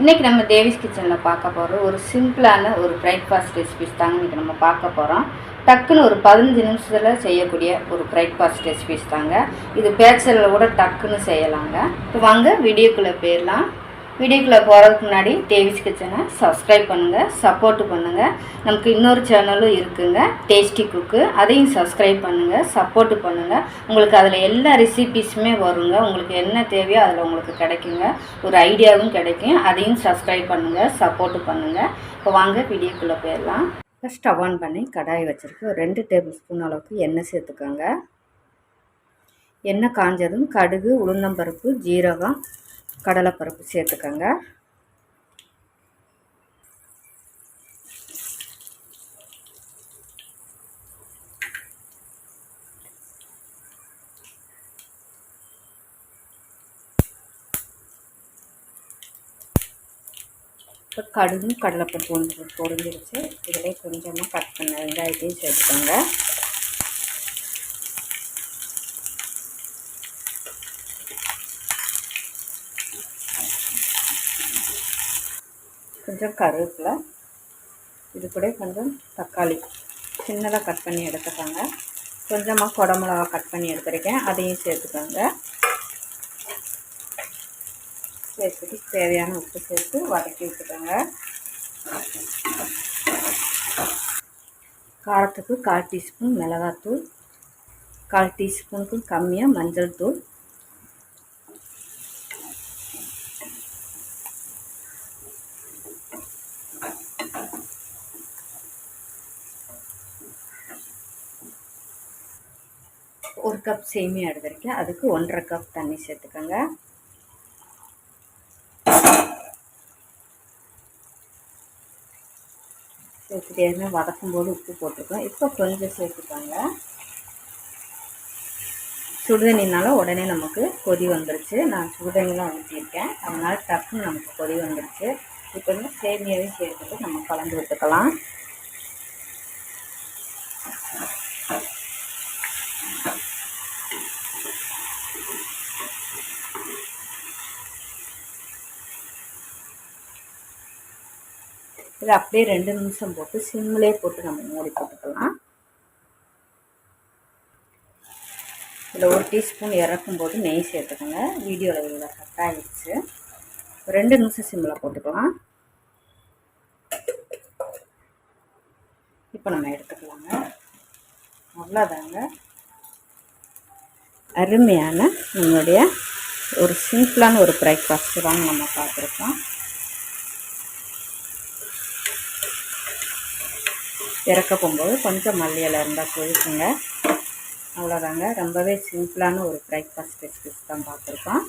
இன்றைக்கி நம்ம தேவிஸ் கிச்சனில் பார்க்க போகிறோம் ஒரு சிம்பிளான ஒரு பிரேக்ஃபாஸ்ட் ரெசிபிஸ் தாங்க இன்றைக்கி நம்ம பார்க்க போகிறோம் டக்குன்னு ஒரு பதினஞ்சு நிமிஷத்தில் செய்யக்கூடிய ஒரு பிரேக்ஃபாஸ்ட் ரெசிபிஸ் தாங்க. இது பேச்சலில் கூட டக்குன்னு செய்யலாங்க. இப்போ வாங்க வீடியோக்குள்ளே போயிடலாம். வீடியோக்குள்ளே போகிறதுக்கு முன்னாடி டேவிஸ் கிச்சனை சப்ஸ்கிரைப் பண்ணுங்கள் சப்போர்ட் பண்ணுங்கள் நமக்கு இன்னொரு சேனலும் இருக்குங்க. டேஸ்டி குக்கு அதையும் சப்ஸ்கிரைப் பண்ணுங்கள் சப்போர்ட் பண்ணுங்கள் உங்களுக்கு அதில் எல்லா ரெசிபீஸுமே வருங்க. உங்களுக்கு என்ன தேவையோ அதில் உங்களுக்கு கிடைக்குங்க. ஒரு ஐடியாவும் கிடைக்கும். அதையும் சப்ஸ்கிரைப் பண்ணுங்கள் சப்போர்ட் பண்ணுங்கள் இப்போ வாங்க வீடியோக்குள்ளே போயிடலாம். ஸ்டவ் ஆன் பண்ணி கடாய் வச்சுருக்கு. ஒரு ரெண்டு டேபிள் ஸ்பூன் அளவுக்கு எண்ணெய் சேர்த்துக்கோங்க. எண்ணெய் காஞ்சதும் கடுகு உளுந்தம்பருப்பு ஜீரகம் கடலைப்பருப்பு சேர்த்துக்கோங்க. இப்போ கடுகும் கடலைப்பருப்பு ஒன்று பொரிஞ்சிருச்சு. இதில் கொஞ்சமாக கட் பண்ண வெங்காயத்தையும் சேர்த்துக்கோங்க. கொஞ்சம் கருவேப்பிலை இது கூட கொஞ்சம் தக்காளி. சின்னதாக கட் பண்ணி எடுத்துக்கோங்க. கொஞ்சமாக குடமிளகா கட் பண்ணி எடுத்துருக்கேன். அதையும் சேர்த்துக்கோங்க. சேர்த்துட்டு தேவையான உப்பு சேர்த்து வதக்கி விட்டுக்கோங்க. காரத்துக்கு கால் டீஸ்பூன் மிளகாத்தூள் கால் டீஸ்பூனுக்கு கம்மியாக மஞ்சள் தூள் ஒரு கப் சேமியா எடுத்திருக்கேன். அதுக்கு ஒன்றரை கப் தண்ணி சேர்த்துக்கோங்க. சேர்த்துட்டு ஏற்கனவே வதக்கும் போது உப்பு போட்டிருக்கோம். இப்போ கொஞ்சம் சேர்த்துக்கோங்க. சுடுதண்ணினால உடனே நமக்கு கொதி வந்துருச்சு. நான் சுடுதண்ணிலாம் ஊற்றியிருக்கேன் அதனால் டக்குன்னு நமக்கு கொதி வந்துருச்சு. இப்போ வந்து சேமியாவையும் சேர்த்துட்டு நம்ம கலந்து விட்டுக்கலாம். இதை அப்படியே ரெண்டு நிமிஷம் போட்டு சிம்மிலே போட்டு நம்ம மூடி போட்டுக்கலாம். இதில் ஒரு டீஸ்பூன் இறக்கும்போது நெய் சேர்த்துக்கோங்க. வீடியோவில் இவ்வளோ கட் ஆகிடுச்சு ரெண்டு நிமிஷம் சிம்மில் போட்டுக்கலாம். இப்போ நம்ம எடுத்துக்கலாங்க. அவ்வளோதாங்க. அருமையான நம்மளுடைய ஒரு சிம்பிளான ஒரு பிரேக்ஃபாஸ்ட்டு தாங்க நம்ம பார்த்துருக்கோம். இறக்க போகும்போது கொஞ்சம் மல்லி இலை இருந்தால் கொதிக்குங்க. அவ்வளோதாங்க ரொம்பவே சிம்பிளான ஒரு பிரேக்ஃபாஸ்ட் ரெசிபிஸ் தான் பார்த்துருக்கோம்.